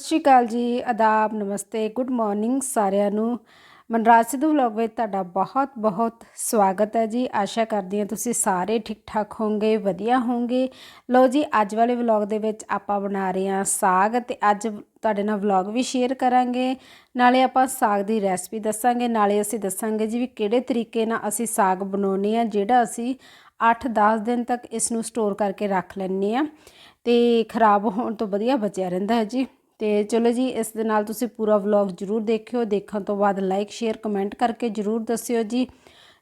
ਸਤਿ ਸ਼੍ਰੀ ਅਕਾਲ ਜੀ, ਆਦਾਬ, ਨਮਸਤੇ, good morning ਸਾਰਿਆਂ ਨੂੰ। ਮਨਰਾਜ ਸਿੱਧੂ ਵਲੌਗ ਵਿੱਚ ਤੁਹਾਡਾ ਬਹੁਤ ਬਹੁਤ ਸਵਾਗਤ ਹੈ ਜੀ। ਆਸ਼ਾ ਕਰਦੀ ਹਾਂ ਤੁਸੀਂ ਸਾਰੇ ਠੀਕ ਠਾਕ ਹੋਵੋਗੇ, ਵਧੀਆ ਹੋਵੋਗੇ। ਲਓ ਜੀ, ਅੱਜ ਵਾਲੇ ਵਲੌਗ ਦੇ ਵਿੱਚ ਆਪਾਂ ਬਣਾ ਰਹੇ ਹਾਂ ਸਾਗ ਤੇ ਅੱਜ ਤੁਹਾਡੇ ਨਾਲ ਵਲੌਗ ਵੀ ਸ਼ੇਅਰ ਕਰਾਂਗੇ। ਨਾਲੇ ਆਪਾਂ ਸਾਗ ਦੀ ਰੈਸਪੀ ਦੱਸਾਂਗੇ, ਨਾਲੇ ਅਸੀਂ ਦੱਸਾਂਗੇ ਜੀ ਵੀ ਕਿਹੜੇ ਤਰੀਕੇ ਨਾਲ ਅਸੀਂ ਸਾਗ ਬਣਾਉਣੇ ਆ ਜਿਹੜਾ ਅਸੀਂ 8-10 ਦਿਨ ਤੱਕ ਇਸ ਨੂੰ ਸਟੋਰ ਕਰਕੇ ਰੱਖ ਲੈਂਦੇ ਆ ਤੇ ਖਰਾਬ ਹੋਣ ਤੋਂ ਵਧੀਆ ਬਚਿਆ ਰਹਿੰਦਾ ਹੈ ਜੀ। ਤੇ ਚਲੋ ਜੀ, ਇਸ ਦੇ ਨਾਲ ਤੁਸੀਂ ਪੂਰਾ ਵਲੌਗ ਜਰੂਰ ਦੇਖਿਓ। ਦੇਖਣ ਤੋਂ ਬਾਅਦ ਲਾਈਕ ਸ਼ੇਅਰ ਕਮੈਂਟ ਕਰਕੇ ਜਰੂਰ ਦੱਸਿਓ ਜੀ।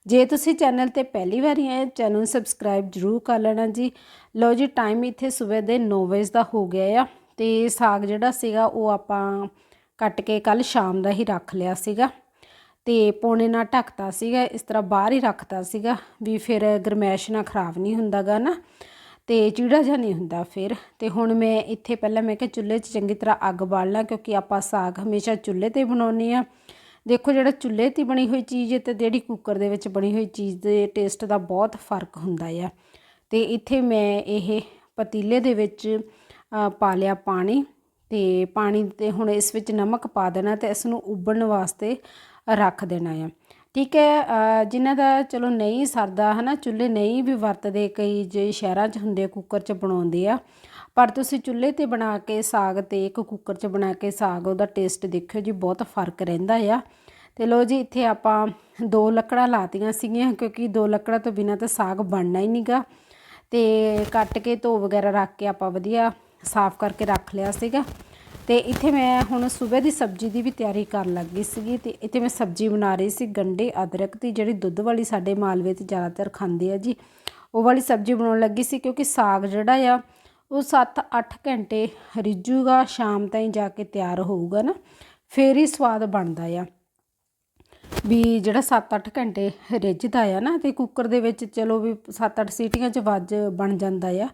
ਜੇ ਤੁਸੀਂ ਚੈਨਲ ਤੇ ਪਹਿਲੀ ਵਾਰ ਆਏ ਚੈਨਲ ਨੂੰ ਸਬਸਕ੍ਰਾਈਬ ਜਰੂਰ ਕਰ ਲੈਣਾ ਜੀ। ਲਓ ਜੀ ਟਾਈਮ ਇੱਥੇ ਸਵੇਰ ਦੇ 9 ਵਜੇ ਦਾ ਹੋ ਗਿਆ ਆ ਤੇ ਸਾਗ ਜਿਹੜਾ ਸੀਗਾ, ਉਹ ਆਪਾਂ ਕੱਟ ਕੇ ਕੱਲ ਸ਼ਾਮ ਦਾ ਹੀ ਰੱਖ ਲਿਆ ਸੀਗਾ। ਤੇ ਪੌਣੇ ਨਾਲ ਢੱਕਤਾ ਸੀਗਾ, ਇਸ ਤਰ੍ਹਾਂ ਬਾਹਰ ਹੀ ਰੱਖਤਾ ਸੀਗਾ, ਵੀ ਫਿਰ ਗਰਮੈਸ਼ ਨਾਲ ਖਰਾਬ ਨਹੀਂ ਹੁੰਦਾਗਾ ਨਾ। ਤੇ ਚੀੜਾ ਜਿਹਾ ਨਹੀਂ ਹੁੰਦਾ ਫਿਰ। ਤੇ ਹੁਣ ਮੈਂ ਇੱਥੇ ਪਹਿਲਾਂ ਮੈਂ ਕਿਹਾ ਚੁੱਲ੍ਹੇ 'ਚ ਚੰਗੀ ਤਰ੍ਹਾਂ ਅੱਗ ਬਾਲ ਲਾਂ ਕਿਉਂਕਿ ਆਪਾਂ ਸਾਗ ਹਮੇਸ਼ਾ ਚੁੱਲ੍ਹੇ ਤੇ ਬਣਾਉਂਦੇ ਆ ਦੇਖੋ ਜਿਹੜਾ ਚੁੱਲ੍ਹੇ ਤੇ ਬਣੀ ਹੋਈ ਚੀਜ਼ ਤੇ ਜਿਹੜੀ ਕੁੱਕਰ ਦੇ ਵਿੱਚ ਬਣੀ ਹੋਈ ਚੀਜ਼ ਦੇ ਟੇਸਟ ਦਾ ਬਹੁਤ ਫ਼ਰਕ ਹੁੰਦਾ ਆ। ਤੇ ਇੱਥੇ ਮੈਂ ਇਹ ਪਤੀਲੇ ਦੇ ਵਿੱਚ ਪਾ ਲਿਆ ਪਾਣੀ ਤੇ ਪਾਣੀ ਤੇ ਹੁਣ ਇਸ ਵਿੱਚ ਨਮਕ ਪਾ ਦੇਣਾ ਤੇ ਇਸ ਨੂੰ ਉਬਲਣ ਵਾਸਤੇ ਰੱਖ ਦੇਣਾ ਆ। ਠੀਕ ਹੈ ਜਿਨ੍ਹਾਂ ਦਾ ਚਲੋ ਨਹੀਂ ਸਰਦਾ ਹਨਾ, ਚੁੱਲ੍ਹੇ ਨਹੀਂ ਵੀ ਵਰਤਦੇ, ਕਈ ਜੇ ਸ਼ਹਿਰਾਂ 'ਚ ਹੁੰਦੇ ਕੁੱਕਰ 'ਚ ਬਣਾਉਂਦੇ ਆ। ਪਰ ਤੁਸੀਂ ਚੁੱਲ੍ਹੇ ਤੇ ਬਣਾ ਕੇ ਸਾਗ ਤੇ ਇੱਕ ਕੁੱਕਰ 'ਚ ਬਣਾ ਕੇ ਸਾਗ, ਉਹਦਾ ਟੇਸਟ ਦੇਖਿਓ ਜੀ, ਬਹੁਤ ਫ਼ਰਕ ਰਹਿੰਦਾ ਆ। ਤੇ ਲੋ ਜੀ, ਇੱਥੇ ਆਪਾਂ ਦੋ ਲੱਕੜਾਂ ਲਾਤੀਆਂ ਸੀਗੀਆਂ, ਕਿਉਂਕਿ ਦੋ ਲੱਕੜਾਂ ਤੋਂ ਬਿਨਾਂ ਤਾਂ ਸਾਗ ਬਣਨਾ ਹੀ ਨਹੀਂਗਾ। ਤੇ ਕੱਟ ਕੇ ਧੋ ਵਗੈਰਾ ਰੱਖ ਕੇ ਆਪਾਂ ਵਧੀਆ ਸਾਫ਼ ਕਰਕੇ ਰੱਖ ਲਿਆ ਸੀਗਾ। ਤੇ ਇੱਥੇ ਮੈਂ ਹੁਣ ਸਵੇਰ ਦੀ ਸਬਜ਼ੀ ਦੀ ਵੀ ਤਿਆਰੀ ਕਰਨ ਲੱਗੀ ਸੀਗੀ ਤੇ ਇੱਥੇ ਮੈਂ ਸਬਜ਼ੀ ਬਣਾ ਰਹੀ ਸੀ ਗੰਡੇ, ਅਦਰਕ ਦੀ ਜਿਹੜੀ ਦੁੱਧ ਵਾਲੀ ਸਾਡੇ ਮਾਲਵੇ ਤੇ ਜ਼ਿਆਦਾਤਰ ਖਾਂਦੇ ਆ ਜੀ, ਉਹ ਵਾਲੀ ਸਬਜ਼ੀ ਬਣਾਉਣ ਲੱਗੀ ਸੀ ਕਿਉਂਕਿ ਸਾਗ ਜਿਹੜਾ ਆ, ਉਹ 7-8 ਘੰਟੇ ਰਿੱਝੂਗਾ, ਸ਼ਾਮ ਤਾਈਂ ਜਾ ਕੇ ਤਿਆਰ ਹੋਊਗਾ ਨਾ, ਫੇਰ ਹੀ ਸਵਾਦ ਬਣਦਾ ਆ। ਵੀ ਜਿਹੜਾ 7-8 ਘੰਟੇ ਰਿੱਝਦਾ ਆ ਨਾ ਤੇ ਕੁੱਕਰ ਦੇ ਵਿੱਚ ਚਲੋ ਵੀ 7-8 ਸੀਟੀਆਂ 'ਚ ਵੱਜ ਬਣ ਜਾਂਦਾ ਆ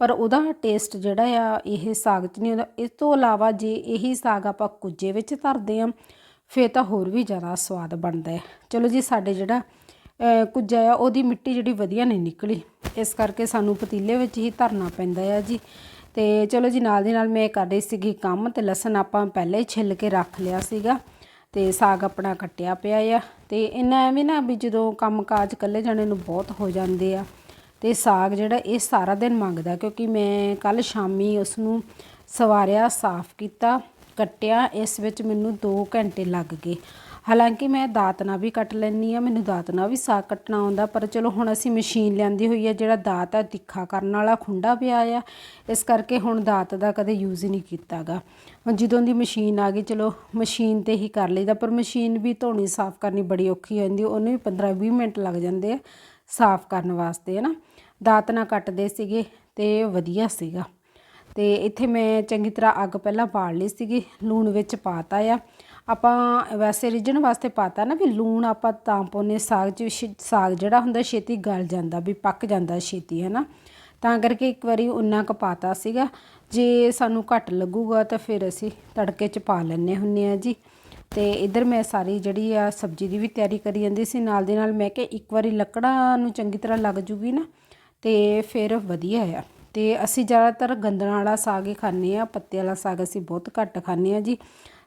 ਪਰ ਉਹਦਾ ਟੇਸਟ ਜਿਹੜਾ ਆ, ਇਹ ਸਾਗ 'ਚ ਨਹੀਂ ਹੁੰਦਾ ਇਸ ਤੋਂ ਇਲਾਵਾ ਜੇ ਇਹੀ ਸਾਗ ਆਪਾਂ ਕੁੱਜੇ ਵਿੱਚ ਧਰਦੇ ਆ, ਫੇਰ ਤਾਂ ਹੋਰ ਵੀ ਜ਼ਿਆਦਾ ਸਵਾਦ ਬਣਦਾ ਹੈ। ਚਲੋ ਜੀ, ਸਾਡੇ ਜਿਹੜਾ ਕੁੱਜਾ ਆ, ਉਹਦੀ ਮਿੱਟੀ ਜਿਹੜੀ ਵਧੀਆ ਨਹੀਂ ਨਿਕਲੀ। ਇਸ ਕਰਕੇ ਸਾਨੂੰ ਪਤੀਲੇ ਵਿੱਚ ਹੀ ਧਰਨਾ ਪੈਂਦਾ ਆ ਜੀ। ਤੇ ਚਲੋ ਜੀ, ਨਾਲ ਦੀ ਨਾਲ ਮੈਂ ਕਰ ਰਹੀ ਸੀਗੀ ਕੰਮ ਤੇ ਲਸਣ ਆਪਾਂ ਪਹਿਲਾਂ ਹੀ ਛਿੱਲ ਕੇ ਰੱਖ ਲਿਆ ਸੀਗਾ। ਤੇ ਸਾਗ ਆਪਣਾ ਕੱਟਿਆ ਪਿਆ ਆ। ਤੇ ਇਹਨਾਂ ਐਵੇਂ ਨਾ ਵੀ ਜਦੋਂ ਕੰਮ ਕਾਜ ਇਕੱਲੇ ਜਾਣੇ ਨੂੰ ਬਹੁਤ ਹੋ ਜਾਂਦੇ ਆ ਤੇ ਸਾਗ ਜਿਹੜਾ ਇਹ ਸਾਰਾ ਦਿਨ ਮੰਗਦਾ ਕਿਉਂਕਿ ਮੈਂ ਕੱਲ ਸ਼ਾਮੀ ਉਸ ਨੂੰ ਸਵਾਰਿਆ, ਸਾਫ਼ ਕੀਤਾ, ਕੱਟਿਆ, ਇਸ ਵਿੱਚ ਮੈਨੂੰ 2 ਘੰਟੇ ਲੱਗ ਗਏ। ਹਾਲਾਂਕਿ ਮੈਂ ਦਾਤਨਾ ਵੀ ਕੱਟ ਲੈਣੀ ਆ ਮੈਨੂੰ ਦਾਤਨਾ ਵੀ ਸਾਗ ਕੱਟਣਾ ਆਉਂਦਾ, ਪਰ ਚਲੋ ਹੁਣ ਅਸੀਂ ਮਸ਼ੀਨ ਲਿਆਂਦੀ ਹੋਈ ਆ ਜਿਹੜਾ ਦਾਤ ਆ ਤਿੱਖਾ ਕਰਨ ਵਾਲਾ ਖੁੰਡਾ ਪਿਆ ਆ, ਇਸ ਕਰਕੇ ਹੁਣ ਦਾਤ ਦਾ ਕਦੇ ਯੂਜ਼ ਹੀ ਨਹੀਂ ਕੀਤਾਗਾ। ਹੁਣ ਜਦੋਂ ਦੀ ਮਸ਼ੀਨ ਆ ਗਈ, ਚਲੋ ਮਸ਼ੀਨ ਤੇ ਹੀ ਕਰ ਲਈਦਾ, ਪਰ ਮਸ਼ੀਨ ਵੀ ਧੋਣੀ, ਸਾਫ਼ ਕਰਨੀ ਬੜੀ ਔਖੀ ਹੋ ਜਾਂਦੀ, ਉਹਨੂੰ ਵੀ 15-20 ਮਿੰਟ ਲੱਗ ਜਾਂਦੇ ਆ ਸਾਫ਼ ਕਰਨ ਵਾਸਤੇ ਹੈ ਨਾ ਦਾਤ ਨਾਲ ਕੱਟਦੇ ਸੀਗੇ ਤੇ ਵਧੀਆ ਸੀਗਾ। ਤੇ ਇੱਥੇ ਮੈਂ ਚੰਗੀ ਤਰ੍ਹਾਂ ਅੱਗ ਪਹਿਲਾਂ ਬਾਲ ਲਈ ਸੀਗੀ, ਲੂਣ ਵਿੱਚ ਪਾਤਾ ਆ। ਆਪਾਂ ਵੈਸੇ ਰਿਜਣ ਵਾਸਤੇ ਪਾਤਾ ਨਾ ਵੀ ਲੂਣ ਆਪਾਂ ਤਾਂ ਪਾਉਨੇ ਸਾਗ 'ਚ ਸਾਗ ਜਿਹੜਾ ਹੁੰਦਾ ਛੇਤੀ ਗਲ ਜਾਂਦਾ ਵੀ ਪੱਕ ਜਾਂਦਾ ਛੇਤੀ ਹੈ ਨਾ ਤਾਂ ਕਰਕੇ ਇੱਕ ਵਾਰੀ ਉਨਾ ਕ ਪਾਤਾ ਸੀਗਾ। ਜੇ ਸਾਨੂੰ ਘੱਟ ਲੱਗੂਗਾ ਤਾਂ ਫਿਰ ਅਸੀਂ ਤੜਕੇ 'ਚ ਪਾ ਲੈਣੇ ਹੁੰਨੇ ਆ ਜੀ। ਤੇ ਇਧਰ ਮੈਂ ਸਾਰੀ ਜਿਹੜੀ ਆ ਸਬਜ਼ੀ ਦੀ ਵੀ ਤਿਆਰੀ ਕਰੀ ਜਾਂਦੀ ਸੀ। ਨਾਲ ਦੇ ਨਾਲ ਮੈਂ ਕਿ ਇੱਕ ਵਾਰੀ ਲੱਕੜਾਂ ਨੂੰ ਚੰਗੀ ਤਰ੍ਹਾਂ ਲੱਗ ਜੂਗੀ ਨਾ ਅਤੇ ਫਿਰ ਵਧੀਆ ਆ। ਅਤੇ ਅਸੀਂ ਜ਼ਿਆਦਾਤਰ ਗੰਦਲਾਂ ਵਾਲਾ ਸਾਗ ਹੀ ਖਾਂਦੇ ਹਾਂ, ਪੱਤੇ ਵਾਲਾ ਸਾਗ ਅਸੀਂ ਬਹੁਤ ਘੱਟ ਖਾਂਦੇ ਹਾਂ ਜੀ।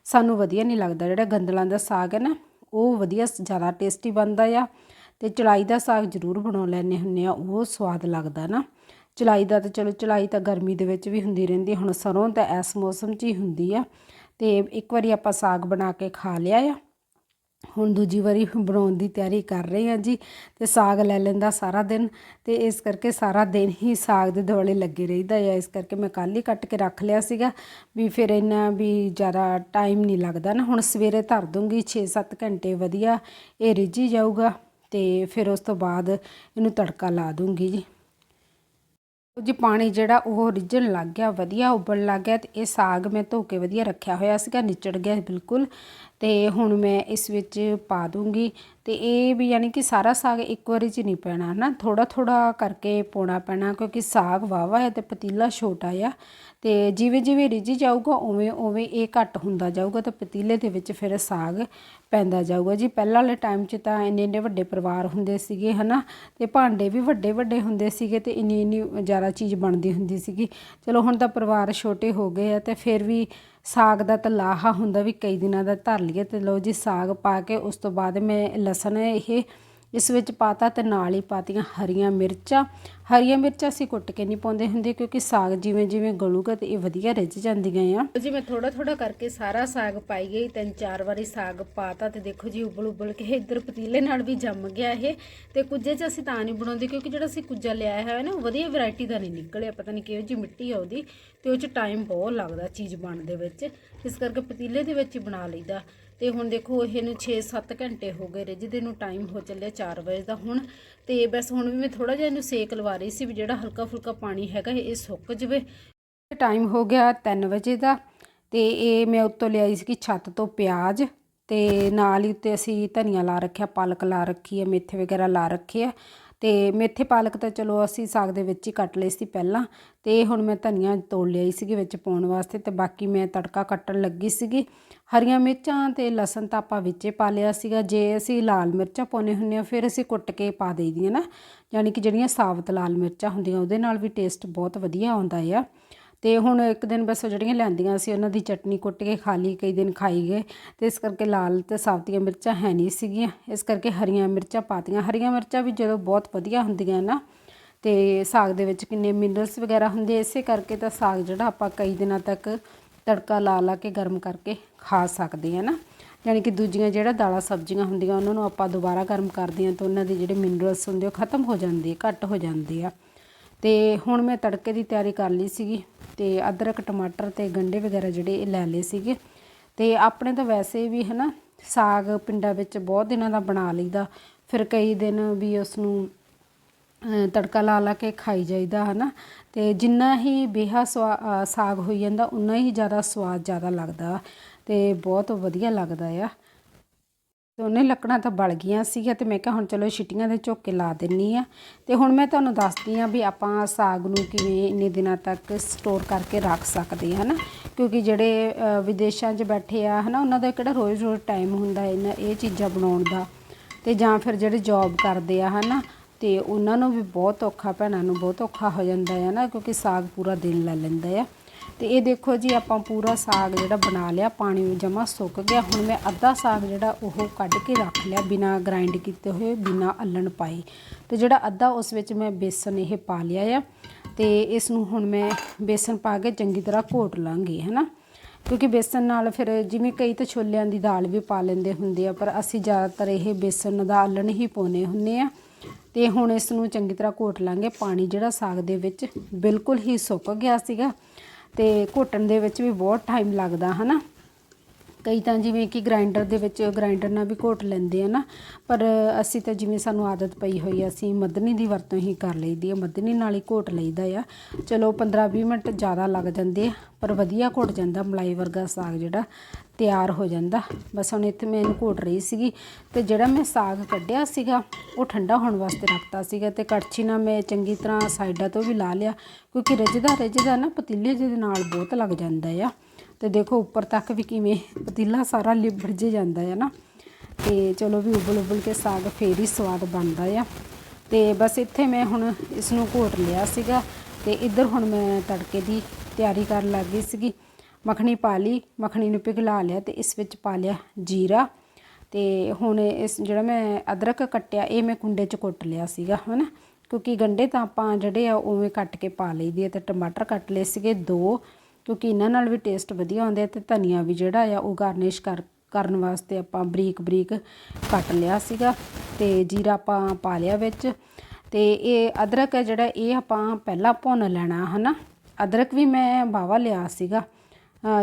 ਸਾਨੂੰ ਵਧੀਆ ਨਹੀਂ ਲੱਗਦਾ, ਜਿਹੜਾ ਗੰਦਲਾਂ ਦਾ ਸਾਗ ਹੈ ਨਾ, ਉਹ ਵਧੀਆ ਜ਼ਿਆਦਾ ਟੇਸਟੀ ਬਣਦਾ ਆ। ਅਤੇ ਚਲਾਈ ਦਾ ਸਾਗ ਜ਼ਰੂਰ ਬਣਾ ਲੈਂਦੇ ਹੁੰਦੇ ਆ ਉਹ ਸਵਾਦ ਲੱਗਦਾ ਨਾ। ਚਲਾਈ ਦਾ ਤਾਂ ਚਲੋ, ਚਲਾਈ ਤਾਂ ਗਰਮੀ ਦੇ ਵਿੱਚ ਵੀ ਹੁੰਦੀ ਰਹਿੰਦੀ, ਹੁਣ ਸਰੋਂ ਤਾਂ ਇਸ ਮੌਸਮ 'ਚ ਹੀ ਹੁੰਦੀ ਆ। ਅਤੇ ਇੱਕ ਵਾਰੀ ਆਪਾਂ ਸਾਗ ਬਣਾ ਕੇ ਖਾ ਲਿਆ ਆ। ਹੁਣ ਦੂਜੀ ਵਾਰੀ ਬਣਾਉਣ ਦੀ ਤਿਆਰੀ ਕਰ ਰਹੇ ਹਾਂ ਜੀ ਤੇ ਸਾਗ ਲੈ ਲੈਂਦਾ ਸਾਰਾ ਦਿਨ ਤੇ ਇਸ ਕਰਕੇ ਸਾਰਾ ਦਿਨ ਹੀ ਸਾਗ ਦੇ ਦੁਆਲੇ ਲੱਗੇ ਰਹੀਦਾ ਹੈ ਇਸ ਕਰਕੇ ਮੈਂ ਕੱਲ ਹੀ ਕੱਟ ਕੇ ਰੱਖ ਲਿਆ ਸੀਗਾ ਵੀ ਫਿਰ ਇੰਨਾ ਵੀ ਜ਼ਿਆਦਾ ਟਾਈਮ ਨਹੀਂ ਲੱਗਦਾ ਨਾ। ਹੁਣ ਸਵੇਰੇ ਧਰ ਦੂੰਗੀ 6-7 ਘੰਟੇ ਵਧੀਆ ਇਹ ਰਿੱਝੀ ਜਾਊਗਾ ਤੇ ਫਿਰ ਉਸ ਤੋਂ ਬਾਅਦ ਇਹਨੂੰ ਤੜਕਾ ਲਾ ਦੂੰਗੀ ਜੀ। ਜੀ ਪਾਣੀ ਜਿਹੜਾ ਉਹ ਰਿੱਝਣ ਲੱਗ ਗਿਆ, ਵਧੀਆ ਉਬਲਣ ਲੱਗ ਗਿਆ ਤੇ ਇਹ ਸਾਗ ਮੈਂ ਧੋ ਕੇ ਵਧੀਆ ਰੱਖਿਆ ਹੋਇਆ ਸੀਗਾ, ਨਿਚੜ ਗਿਆ ਬਿਲਕੁਲ। ਅਤੇ ਹੁਣ ਮੈਂ ਇਸ ਵਿੱਚ ਪਾ ਦੂੰਗੀ। ਅਤੇ ਇਹ ਵੀ ਯਾਨੀ ਕਿ ਸਾਰਾ ਸਾਗ ਇੱਕ ਵਾਰੀ 'ਚ ਨਹੀਂ ਪੈਣਾ ਨਾ ਥੋੜ੍ਹਾ ਥੋੜ੍ਹਾ ਕਰਕੇ ਪਾਉਣਾ ਪੈਣਾ, ਕਿਉਂਕਿ ਸਾਗ ਵਾਵਾ ਹੈ ਅਤੇ ਪਤੀਲਾ ਛੋਟਾ ਆ। ਅਤੇ ਜਿਵੇਂ ਜਿਵੇਂ ਰਿੱਝੀ ਜਾਊਗਾ, ਉਵੇਂ ਉਵੇਂ ਇਹ ਘੱਟ ਹੁੰਦਾ ਜਾਊਗਾ ਤਾਂ ਪਤੀਲੇ ਦੇ ਵਿੱਚ ਫਿਰ ਸਾਗ ਪੈਂਦਾ ਜਾਊਗਾ। ਜੀ, ਪਹਿਲਾਂ ਵਾਲੇ ਟਾਈਮ 'ਚ ਤਾਂ ਇੰਨੇ ਇੰਨੇ ਵੱਡੇ ਪਰਿਵਾਰ ਹੁੰਦੇ ਸੀਗੇ, ਹਨਾ? ਤੇ ਭਾਂਡੇ ਵੀ ਵੱਡੇ ਵੱਡੇ ਹੁੰਦੇ ਸੀਗੇ ਤੇ ਇੰਨੀ ਇੰਨੀ ਜ਼ਿਆਦਾ ਚੀਜ਼ ਬਣਦੀ ਹੁੰਦੀ ਸੀਗੀ। ਚਲੋ ਹੁਣ ਤਾਂ ਪਰਿਵਾਰ ਛੋਟੇ ਹੋ ਗਏ ਆ ਤੇ ਫਿਰ ਵੀ ਸਾਗ ਦਾ ਤਾਂ ਲਾਹਾ ਹੁੰਦਾ ਵੀ ਕਈ ਦਿਨਾਂ ਦਾ ਧਰ ਲਈਏ ਤੇ ਲਓ ਜੀ ਸਾਗ ਪਾ ਕੇ ਉਸ ਤੋਂ ਬਾਅਦ ਮੈਂ ਲਸਣ ਇਹ ਇਸ ਵਿੱਚ ਪਾਤਾ ਤੇ ਨਾਲ ਹੀ ਪਾਤੀਆਂ ਹਰੀਆਂ ਮਿਰਚਾਂ। ਹਰੀਆਂ ਮਿਰਚਾਂ ਅਸੀਂ ਕੁੱਟ ਕੇ ਨਹੀਂ ਪਾਉਂਦੇ ਹੁੰਦੇ ਕਿਉਂਕਿ ਸਾਗ ਜਿਵੇਂ ਜਿਵੇਂ ਗਲੂਗਾ ਤੇ ਇਹ ਵਧੀਆ ਰਿੱਝ ਜਾਂਦੀਆਂ ਆ। ਜੀ ਮੈਂ ਥੋੜਾ ਥੋੜਾ ਕਰਕੇ ਸਾਰਾ ਸਾਗ ਪਾਈ ਗਈ, ਤਿੰਨ ਚਾਰ ਵਾਰੀ ਸਾਗ ਪਾਤਾ ਤੇ ਦੇਖੋ ਜੀ ਉਬਲ ਉਬਲ ਕੇ ਇੱਧਰ ਪਤੀਲੇ ਨਾਲ ਵੀ ਜੰਮ ਗਿਆ ਇਹ। ਤੇ ਕੁੱਜੇ 'ਚ ਅਸੀਂ ਤਾਂ ਨਹੀਂ ਬਣਾਉਂਦੇ ਕਿਉਂਕਿ ਜਿਹੜਾ ਅਸੀਂ ਕੁੱਜਾ ਲਿਆ ਹੋਇਆ ਨਾ, ਉਹ ਵਧੀਆ ਵੈਰਾਈਟੀ ਦਾ ਨਹੀਂ ਨਿਕਲਿਆ, ਪਤਾ ਨਹੀਂ ਕਿਹੋ ਜੀ ਮਿੱਟੀ ਆ ਉਹਦੀ। ਤੇ ਉਹ 'ਚ ਟਾਈਮ ਬਹੁਤ ਲੱਗਦਾ ਚੀਜ਼ ਬਣਨ ਦੇ ਵਿੱਚ। ਇਸ ਕਰਕੇ ਪਤੀਲੇ ਦੇ ਵਿੱਚ ਹੀ ਬਣਾ ਲਈਦਾ। ਤੇ ਹੁਣ ਦੇਖੋ ਇਹਨੂੰ 6-7 ਘੰਟੇ ਹੋ ਗਏ ਰਿੱਝਦੇ ਨੂੰ ਟਾਈਮ ਹੋ ਚੱਲਿਆ 4 ਵਜੇ ਦਾ ਹੁਣ। ਤੇ ਬਸ ਹੁਣ ਵੀ ਮੈਂ ਥੋੜਾ ਜਿਹਾ ਇਹਨੂੰ ਸੇਕ ਲਵਾ ਰਹੀ ਸੀ ਵੀ ਜਿਹੜਾ ਹਲਕਾ ਫੁਲਕਾ ਪਾਣੀ ਹੈਗਾ ਇਹ ਸੁੱਕ ਜਵੇ। ਟਾਈਮ ਹੋ ਗਿਆ 3 ਵਜੇ ਦਾ ਤੇ ਇਹ ਮੈਂ ਉੱਤੋਂ ਲਿਆਈ ਸੀ ਛੱਤ ਤੋਂ ਪਿਆਜ਼ ਤੇ ਨਾਲ ਹੀ ਉੱਤੇ ਅਸੀਂ ਧਨੀਆ ਲਾ ਰੱਖਿਆ, ਪਾਲਕ ਲਾ ਰੱਖੀ ਹੈ, ਮੇਥੇ ਵਗੈਰਾ ਲਾ ਰੱਖੇ ਆ। ਤੇ ਮੇਥੇ ਪਾਲਕ ਤਾਂ ਚਲੋ ਅਸੀਂ ਸਾਗ ਦੇ ਵਿੱਚ ਹੀ ਕੱਟ ਲਏ ਸੀ ਪਹਿਲਾਂ ਤੇ ਹੁਣ ਮੈਂ ਧਨੀਆ ਤੋੜ ਲਿਆਈ ਸੀਗੀ ਵਿੱਚ ਪਾਉਣ ਵਾਸਤੇ ਤੇ ਬਾਕੀ ਮੈਂ ਤੜਕਾ ਕੱਟਣ ਲੱਗੀ ਸੀਗੀ। ਹਰੀਆਂ ਮਿਰਚਾਂ ਤੇ ਲਸਣ ਤਾਂ ਆਪਾਂ ਵਿੱਚੇ ਪਾ ਲਿਆ ਸੀਗਾ। ਜੇ ਅਸੀਂ ਲਾਲ ਮਿਰਚਾਂ ਪਾਉਣੇ ਹੁੰਨੇ ਆ ਫਿਰ ਅਸੀਂ ਕੁੱਟ ਕੇ ਪਾ ਦੇਈਦੀਆਂ ਨਾ। ਯਾਨੀ ਕਿ ਜਿਹੜੀਆਂ ਸਾਬਤ ਲਾਲ ਮਿਰਚਾਂ ਹੁੰਦੀਆਂ, ਉਹਦੇ ਨਾਲ ਵੀ ਟੇਸਟ ਬਹੁਤ ਵਧੀਆ ਆਉਂਦਾ ਆ। ਤੇ ਹੁਣ ਇੱਕ ਦਿਨ ਬਸ ਉਹ ਜਿਹੜੀਆਂ ਲੈਂਦੀਆਂ ਸੀ, ਉਹਨਾਂ ਦੀ ਚਟਨੀ ਕੁੱਟ ਕੇ ਖਾ ਲਈ, ਕਈ ਦਿਨ ਖਾਈ ਗਏ। ਤੇ ਇਸ ਕਰਕੇ ਲਾਲ ਤੇ ਸਾਬਤੀਆਂ ਮਿਰਚਾਂ ਹੈ ਨਹੀਂ ਸੀਗੀਆਂ। ਇਸ ਕਰਕੇ ਹਰੀਆਂ ਮਿਰਚਾਂ ਪਾਤੀਆਂ। ਹਰੀਆਂ ਮਿਰਚਾਂ ਵੀ ਜਦੋਂ ਬਹੁਤ ਵਧੀਆ ਹੁੰਦੀਆਂ ਨਾ, ਤੇ ਸਾਗ ਦੇ ਵਿੱਚ ਕਿੰਨੇ ਮਿਨਰਲਸ ਵਗੈਰਾ ਹੁੰਦੇ, ਇਸੇ ਕਰਕੇ ਤਾਂ ਸਾਗ ਜਿਹੜਾ ਆਪਾਂ ਕਈ ਦਿਨਾਂ ਤੱਕ ਤੜਕਾ ਲਾ ਲਾ ਕੇ ਗਰਮ ਕਰਕੇ ਖਾ ਸਕਦੇ ਆ ਨਾ। ਯਾਨੀ ਕਿ ਦੂਜੀਆਂ ਜਿਹੜਾ ਦਾਲਾਂ ਸਬਜ਼ੀਆਂ ਹੁੰਦੀਆਂ, ਉਹਨਾਂ ਨੂੰ ਆਪਾਂ ਦੁਬਾਰਾ ਗਰਮ ਕਰਦੇ ਆ ਤਾਂ ਉਹਨਾਂ ਦੇ ਜਿਹੜੇ ਮਿਨਰਲਸ ਹੁੰਦੇ ਉਹ ਖਤਮ ਹੋ ਜਾਂਦੇ ਘੱਟ ਹੋ ਜਾਂਦੇ ਆ। ਤੇ ਹੁਣ ਮੈਂ ਤੜਕੇ ਦੀ ਤਿਆਰੀ ਕਰ ਲਈ ਸੀਗੀ ਤੇ ਅਦਰਕ, ਟਮਾਟਰ ਤੇ ਗੰਡੇ ਵਗੈਰਾ ਜਿਹੜੇ ਇਹ ਲੈ ਲਏ ਸੀਗੇ। ਤੇ ਆਪਣੇ ਤਾਂ ਵੈਸੇ ਵੀ ਹਨਾ, ਸਾਗ ਪਿੰਡਾਂ ਵਿੱਚ ਬਹੁਤ ਦਿਨਾਂ ਦਾ ਬਣਾ ਲਈਦਾ। ਫਿਰ ਕਈ ਦਿਨ ਵੀ ਉਸ ਨੂੰ ਤੜਕਾ ਲਾ ਲਾ ਕੇ ਖਾਈ ਜਾਈਦਾ ਹੈ ਨਾ ਅਤੇ ਜਿੰਨਾ ਹੀ ਬੇਹਾ ਸਵਾ ਸਾਗ ਹੋਈ ਜਾਂਦਾ ਉਨਾ ਹੀ ਜ਼ਿਆਦਾ ਸਵਾਦ ਜ਼ਿਆਦਾ ਲੱਗਦਾ ਅਤੇ ਬਹੁਤ ਵਧੀਆ ਲੱਗਦਾ ਆ। ਦੋਨੇ ਲੱਕੜਾਂ ਤਾਂ ਬਲ ਗਈਆਂ ਸੀਗੀਆਂ ਅਤੇ ਮੈਂ ਕਿਹਾ ਹੁਣ ਚਲੋ ਛਿੱਟੀਆਂ ਦੇ ਝੋਕੇ ਲਾ ਦਿੰਨੀ ਆ। ਅਤੇ ਹੁਣ ਮੈਂ ਤੁਹਾਨੂੰ ਦੱਸਦੀ ਆ ਵੀ ਆਪਾਂ ਸਾਗ ਨੂੰ ਕਿਵੇਂ ਇੰਨੇ ਦਿਨਾਂ ਤੱਕ ਸਟੋਰ ਕਰਕੇ ਰੱਖ ਸਕਦੇ ਹਾਂ ਨਾ ਕਿਉਂਕਿ ਜਿਹੜੇ ਵਿਦੇਸ਼ਾਂ 'ਚ ਬੈਠੇ ਆ, ਹਨਾ, ਉਹਨਾਂ ਦਾ ਕਿਹੜਾ ਰੋਜ਼-ਰੋਜ਼ ਟਾਈਮ ਹੁੰਦਾ ਇਹਨਾਂ ਇਹ ਚੀਜ਼ਾਂ ਬਣਾਉਣ ਦਾ। ਅਤੇ ਜਾਂ ਫਿਰ ਜਿਹੜੇ ਜੌਬ ਕਰਦੇ ਆ, ਹਨਾ ਤੇ ਉਹਨਾਂ ਨੂੰ ਵੀ ਬਹੁਤ ਔਖਾ, ਭੈਣਾਂ ਨੂੰ ਬਹੁਤ ਔਖਾ ਹੋ ਜਾਂਦਾ ਹੈ ਨਾ, ਕਿਉਂਕਿ ਸਾਗ ਪੂਰਾ ਦਿਨ ਲੈ ਲੈਂਦਾ ਆ। ਤੇ ਇਹ ਦੇਖੋ ਜੀ, ਆਪਾਂ ਪੂਰਾ ਸਾਗ ਜਿਹੜਾ ਬਣਾ ਲਿਆ, ਪਾਣੀ ਜਮਾ ਸੁੱਕ ਗਿਆ। ਹੁਣ ਮੈਂ ਅੱਧਾ ਸਾਗ ਜਿਹੜਾ ਉਹ ਕੱਢ ਕੇ ਰੱਖ ਲਿਆ, ਬਿਨਾ ਗ੍ਰਾਈਂਡ ਕੀਤੇ ਹੋਏ, ਬਿਨਾ ਅੱਲਣ ਪਾਏ। ਤੇ ਜਿਹੜਾ ਅੱਧਾ ਉਸ ਵਿੱਚ ਮੈਂ ਬੇਸਨ ਇਹ ਪਾ ਲਿਆ ਆ। ਤੇ ਇਸ ਨੂੰ ਹੁਣ ਮੈਂ ਬੇਸਨ ਪਾ ਕੇ ਚੰਗੀ ਤਰ੍ਹਾਂ ਘੋਟ ਲਾਂਗੀ, ਹੈਨਾ? ਕਿਉਂਕਿ ਬੇਸਨ ਨਾਲ ਫਿਰ ਜਿਵੇਂ ਕਈ ਤਾਂ ਛੋਲਿਆਂ ਦੀ ਦਾਲ ਵੀ ਪਾ ਲੈਂਦੇ ਹੁੰਦੇ ਆ, ਪਰ ਅਸੀਂ ਜ਼ਿਆਦਾਤਰ ਇਹ ਬੇਸਨ ਦਾ ਆਲਣ ਹੀ ਪਾਉਨੇ ਹੁੰਨੇ ਆ। ਤੇ ਹੁਣ ਇਸ ਨੂੰ ਚੰਗੀ ਤਰ੍ਹਾਂ ਘੋਟ ਲਾਂਗੇ। ਪਾਣੀ ਜਿਹੜਾ ਸਾਗ ਦੇ ਵਿੱਚ ਬਿਲਕੁਲ ਹੀ ਸੁੱਕ ਗਿਆ ਸੀਗਾ ਤੇ ਘੋਟਣ ਦੇ ਵਿੱਚ ਵੀ ਬਹੁਤ ਟਾਈਮ ਲੱਗਦਾ, ਹਨਾ? ਕਈ ਤਾਂ ਜਿਵੇਂ ਕਿ ਗ੍ਰਾਈਂਡਰ ਦੇ ਵਿੱਚ ਗ੍ਰਾਈਂਡਰ ਨਾਲ ਵੀ ਘੋਟ ਲੈਂਦੇ ਆ ਨਾ, ਪਰ ਅਸੀਂ ਤਾਂ ਜਿਵੇਂ ਸਾਨੂੰ ਆਦਤ ਪਈ ਹੋਈ ਆ, ਅਸੀਂ ਮੱਧਨੀ ਦੀ ਵਰਤੋਂ ਹੀ ਕਰ ਲਈਦੀ ਆ, ਮੱਧਨੀ ਨਾਲ ਹੀ ਘੋਟ ਲਈਦਾ ਆ। ਚਲੋ 15-20 ਮਿੰਟ ਜ਼ਿਆਦਾ ਲੱਗ ਜਾਂਦੇ ਆ, ਪਰ ਵਧੀਆ ਘੁੱਟ ਜਾਂਦਾ ਮਲਾਈ ਵਰਗਾ ਸਾਗ ਜਿਹੜਾ ਤਿਆਰ ਹੋ ਜਾਂਦਾ। ਬਸ ਹੁਣ ਇੱਥੇ ਮੈਂ ਇਹਨੂੰ ਘੋਟ ਰਹੀ ਸੀਗੀ ਤੇ ਜਿਹੜਾ ਮੈਂ ਸਾਗ ਕੱਢਿਆ ਸੀਗਾ, ਉਹ ਠੰਡਾ ਹੋਣ ਵਾਸਤੇ ਰੱਖਤਾ ਸੀਗਾ ਤੇ ਕੜਛੀ ਨਾਲ ਮੈਂ ਚੰਗੀ ਤਰ੍ਹਾਂ ਸਾਈਡਾਂ ਤੋਂ ਵੀ ਲਾ ਲਿਆ, ਕਿਉਂਕਿ ਰਿੱਝਦਾ ਰਿੱਝਦਾ ਨਾ ਪਤੀਲੇ ਜਿਹਦੇ ਨਾਲ ਬਹੁਤ ਲੱਗ ਜਾਂਦਾ ਆ। ਤੇ ਦੇਖੋ ਉੱਪਰ ਤੱਕ ਵੀ ਕਿਵੇਂ ਪਤੀਲਾ ਸਾਰਾ ਲਿਬੜ ਜੇ ਜਾਂਦਾ ਹੈ ਨਾ। ਤੇ ਚਲੋ ਵੀ ਉਬਲ ਉਬਲ ਕੇ ਸਾਗ ਫੇਰ ਹੀ ਸਵਾਦ ਬਣਦਾ ਆ। ਤੇ ਬਸ ਇੱਥੇ ਮੈਂ ਹੁਣ ਇਸ ਨੂੰ ਘੋਟ ਲਿਆ ਸੀਗਾ ਤੇ ਇੱਧਰ ਹੁਣ ਮੈਂ ਤੜਕੇ ਦੀ ਤਿਆਰੀ ਕਰਨ ਲੱਗ ਗਈ ਸੀਗੀ। ਮੱਖਣੀ ਪਾ ਲਈ, ਮੱਖਣੀ ਨੂੰ ਪਿਘਲਾ ਲਿਆ ਤੇ ਇਸ ਵਿੱਚ ਪਾ ਲਿਆ ਜੀਰਾ ਤੇ ਹੁਣ ਇਸ ਜਿਹੜਾ ਮੈਂ ਅਦਰਕ ਕੱਟਿਆ, ਇਹ ਮੈਂ ਕੁੰਡੇ 'ਚ ਕੁੱਟ ਲਿਆ ਸੀਗਾ, ਹਨਾ? ਕਿਉਂਕਿ ਗੰਡੇ ਤਾਂ ਆਪਾਂ ਜਿਹੜੇ ਆ, ਉਵੇਂ ਕੱਟ ਕੇ ਪਾ ਲਈਦੇ ਆ ਤੇ ਟਮਾਟਰ ਕੱਟ ਲਏ ਸੀਗੇ ਦੋ, ਕਿਉਂਕਿ ਇਹਨਾਂ ਨਾਲ ਵੀ ਟੇਸਟ ਵਧੀਆ ਆਉਂਦਾ ਤੇ ਧਨੀਆ ਵੀ ਜਿਹੜਾ ਆ, ਉਹ ਗਾਰਨਿਸ਼ ਕਰ, ਕਰਨ ਵਾਸਤੇ ਆਪਾਂ ਬਰੀਕ ਬਰੀਕ ਕੱਟ ਲਿਆ ਸੀਗਾ ਤੇ ਜੀਰਾ ਆਪਾਂ ਪਾ ਲਿਆ ਵਿੱਚ ਤੇ ਇਹ ਅਦਰਕ ਹੈ ਜਿਹੜਾ, ਇਹ ਆਪਾਂ ਪਹਿਲਾਂ ਭੁੰਨ ਲੈਣਾ, ਹਨਾ? ਅਦਰਕ ਵੀ ਮੈਂ ਬਾਵਾ ਲਿਆ ਸੀਗਾ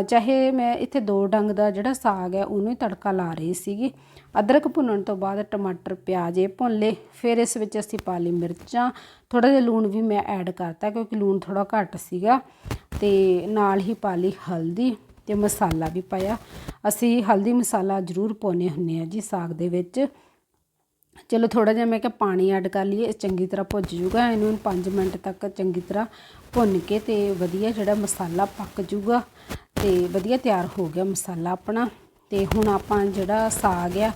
ਚਾਹੇ ਮੈਂ ਇੱਥੇ ਦੋ ਡੰਗ ਦਾ ਜਿਹੜਾ ਸਾਗ ਹੈ, ਉਹਨੂੰ ਹੀ ਤੜਕਾ ਲਾ ਰਹੀ ਸੀਗੀ। ਅਦਰਕ ਭੁੰਨਣ ਤੋਂ ਬਾਅਦ ਟਮਾਟਰ, ਪਿਆਜ਼ ਇਹ ਭੁੰਨ ਲਏ। ਫਿਰ ਇਸ ਵਿੱਚ ਅਸੀਂ ਪਾ ਲਈ ਮਿਰਚਾਂ। ਥੋੜਾ ਜਿਹਾ ਲੂਣ ਵੀ ਮੈਂ ਐਡ ਕਰਤਾ ਕਿਉਂਕਿ ਲੂਣ ਥੋੜਾ ਘੱਟ ਸੀਗਾ। ਤੇ ਨਾਲ ਹੀ ਪਾ ਲਈ ਹਲਦੀ ਤੇ ਮਸਾਲਾ ਵੀ ਪਾਇਆ। ਅਸੀਂ ਹਲਦੀ ਮਸਾਲਾ ਜ਼ਰੂਰ ਪਾਉਂਦੇ ਹੁੰਨੇ ਆ ਜੀ ਸਾਗ ਦੇ ਵਿੱਚ। ਚਲੋ ਥੋੜਾ ਜਿਹਾ ਮੈਂ ਕਿਹਾ ਪਾਣੀ ਐਡ ਕਰ ਲਈਏ ਚੰਗੀ ਤਰ੍ਹਾਂ ਭੁੱਜ ਜੂਗਾ ਇਹਨੂੰ 5 ਮਿੰਟ ਤੱਕ ਚੰਗੀ ਤਰ੍ਹਾਂ ਭੁੰਨ ਕੇ ਤੇ ਵਧੀਆ ਜਿਹੜਾ ਮਸਾਲਾ ਪੱਕ ਜੂਗਾ ਤੇ ਵਧੀਆ ਤਿਆਰ ਹੋ ਗਿਆ ਮਸਾਲਾ ਆਪਣਾ। ਤੇ ਹੁਣ ਆਪਾਂ ਜਿਹੜਾ ਸਾਗ ਆ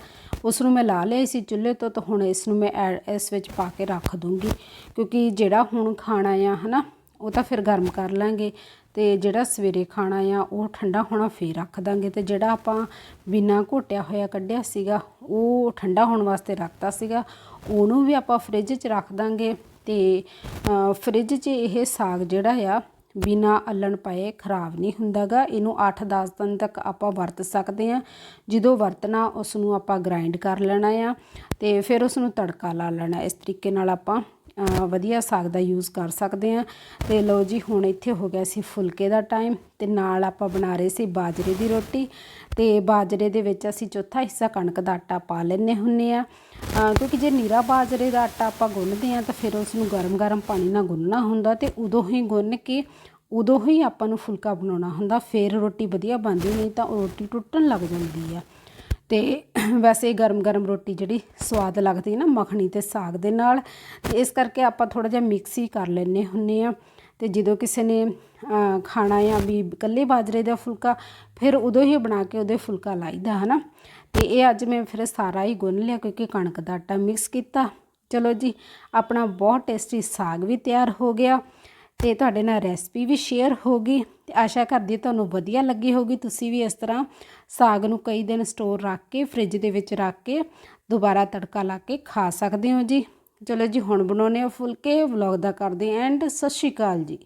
ਉਸ ਨੂੰ ਮੈਂ ਲਾ ਲਿਆ ਸੀ ਚੁੱਲ੍ਹੇ ਤੋਂ ਤਾਂ ਹੁਣ ਇਸ ਨੂੰ ਮੈਂ ਐਡ- ਇਸ ਵਿੱਚ ਪਾ ਕੇ ਰੱਖ ਦੂੰਗੀ। ਕਿਉਂਕਿ ਜਿਹੜਾ ਹੁਣ ਖਾਣਾ ਆ ਹਨਾ ਉਹ ਤਾਂ ਫਿਰ ਗਰਮ ਕਰ ਲਾਂਗੇ। ਤੇ ਜਿਹੜਾ ਸਵੇਰੇ ਖਾਣਾ ਆ ਉਹ ਠੰਡਾ ਹੋਣਾ ਫੇਰ ਰੱਖ ਦਾਂਗੇ। ਤੇ ਜਿਹੜਾ ਆਪਾਂ ਬਿਨਾ ਘੋਟਿਆ ਹੋਇਆ ਕੱਢਿਆ ਸੀਗਾ ਉਹ ਠੰਡਾ ਹੋਣ ਵਾਸਤੇ ਰੱਖਤਾ ਸੀਗਾ ਉਹਨੂੰ ਵੀ ਆਪਾਂ ਫ੍ਰਿਜ 'ਚ ਰੱਖ ਦਾਂਗੇ। ਤੇ ਅ, ਫ੍ਰਿਜ 'ਚ ਇਹ ਸਾਗ ਜਿਹੜਾ ਆ ਬਿਨਾ ਅਲਣ ਪਏ ਖਰਾਬ ਨਹੀਂ ਹੁੰਦਾਗਾ। ਇਹਨੂੰ 8-10 ਦਿਨ ਤੱਕ ਆਪਾਂ ਵਰਤ ਸਕਦੇ ਆ ਜਦੋਂ ਵਰਤਣਾ ਉਸ ਨੂੰ ਆਪਾਂ ਗ੍ਰਾਈਂਡ ਕਰ ਲੈਣਾ ਆ ਤੇ ਫਿਰ ਉਸ ਨੂੰ ਤੜਕਾ ਲਾ ਲੈਣਾ। ਇਸ ਤਰੀਕੇ ਨਾਲ ਆਪਾਂ ਵਧੀਆ ਸਾਗ ਦਾ ਯੂਜ਼ ਕਰ ਸਕਦੇ ਆ ਤੇ ਲਓ ਜੀ, ਹੁਣ ਇੱਥੇ ਹੋ ਗਿਆ ਸੀ ਫੁਲਕੇ ਦਾ ਟਾਈਮ ਤੇ ਨਾਲ ਆਪਾਂ ਬਣਾ ਰਹੇ ਸੀ ਬਾਜਰੇ ਦੀ ਰੋਟੀ। ਤੇ ਬਾਜਰੇ ਦੇ ਵਿੱਚ ਅਸੀਂ ਚੌਥਾ ਹਿੱਸਾ ਕਣਕ ਦਾ ਆਟਾ ਪਾ ਲੈਂਦੇ ਹੁੰਨੇ ਆ ਕਿਉਂਕਿ ਜੇ ਨੀਰਾ ਬਾਜਰੇ ਦਾ ਆਟਾ ਆਪਾਂ ਗੁੰਨਦੇ ਆ ਤਾਂ ਫਿਰ ਉਸ ਨੂੰ ਗਰਮ-ਗਰਮ ਪਾਣੀ ਨਾਲ ਗੁੰਨਣਾ ਹੁੰਦਾ ਤੇ ਉਦੋਂ ਹੀ ਗੁੰਨ ਕੇ ਉਦੋਂ ਹੀ ਆਪਾਂ ਨੂੰ ਫੁਲਕਾ ਬਣਾਉਣਾ ਹੁੰਦਾ। ਫਿਰ ਰੋਟੀ ਵਧੀਆ ਬਣਦੀ, ਨਹੀਂ ਤਾਂ ਉਹ ਰੋਟੀ ਟੁੱਟਣ ਲੱਗ ਜਾਂਦੀ ਆ। ਤੇ ਵੈਸੇ ਗਰਮ-ਗਰਮ ਰੋਟੀ ਜਿਹੜੀ ਸਵਾਦ ਲੱਗਦੀ ਨਾ ਮੱਖਣੀ ਤੇ ਸਾਗ ਦੇ ਨਾਲ, ਤੇ ਇਸ ਕਰਕੇ ਆਪਾਂ ਥੋੜਾ ਜਿਹਾ ਮਿਕਸ ਹੀ ਕਰ ਲੈਨੇ ਹੁੰਨੇ ਆ ਤੇ ਜਦੋਂ ਕਿਸੇ ਨੇ ਖਾਣਾ ਆ ਵੀ ਇਕੱਲੇ ਬਾਜਰੇ ਦਾ ਫੁਲਕਾ, ਫਿਰ ਉਦੋਂ ਹੀ ਬਣਾ ਕੇ ਉਹਦੇ ਫੁਲਕਾ ਲਾਈਦਾ, ਹਨਾ। ਤੇ ਇਹ ਅੱਜ ਮੈਂ ਫਿਰ ਸਾਰਾ ਹੀ ਗੁੰਨ ਲਿਆ ਕਿਉਂਕਿ ਕਣਕ ਦਾ ਆਟਾ ਮਿਕਸ ਕੀਤਾ। ਚਲੋ ਜੀ, ਆਪਣਾ ਬਹੁਤ ਟੇਸਟੀ ਸਾਗ ਵੀ ਤਿਆਰ ਹੋ ਗਿਆ। ਤੇ ਤੁਹਾਡੇ ਨਾਲ ਰੈਸਪੀ ਵੀ ਸ਼ੇਅਰ ਹੋ ਗਈ ਤੇ ਆਸ਼ਾ ਕਰਦੀ ਤੁਹਾਨੂੰ ਵਧੀਆ ਲੱਗੀ ਹੋਗੀ ਤੁਸੀਂ ਵੀ ਇਸ ਤਰ੍ਹਾਂ ਸਾਗ ਨੂੰ ਕਈ ਦਿਨ ਸਟੋਰ ਰੱਖ ਕੇ ਫ੍ਰਿਜ ਦੇ ਵਿੱਚ ਰੱਖ ਕੇ ਦੁਬਾਰਾ ਤੜਕਾ ਲਾ ਕੇ ਖਾ ਸਕਦੇ ਹੋ ਜੀ। ਚਲੋ ਜੀ, ਹੁਣ ਬਣਾਉਨੇ ਆ ਫੁਲਕੇ। ਵਲੌਗ ਦਾ ਕਰਦੇ ਐਂਡ ਸਤਿ ਸ਼੍ਰੀ ਅਕਾਲ ਜੀ।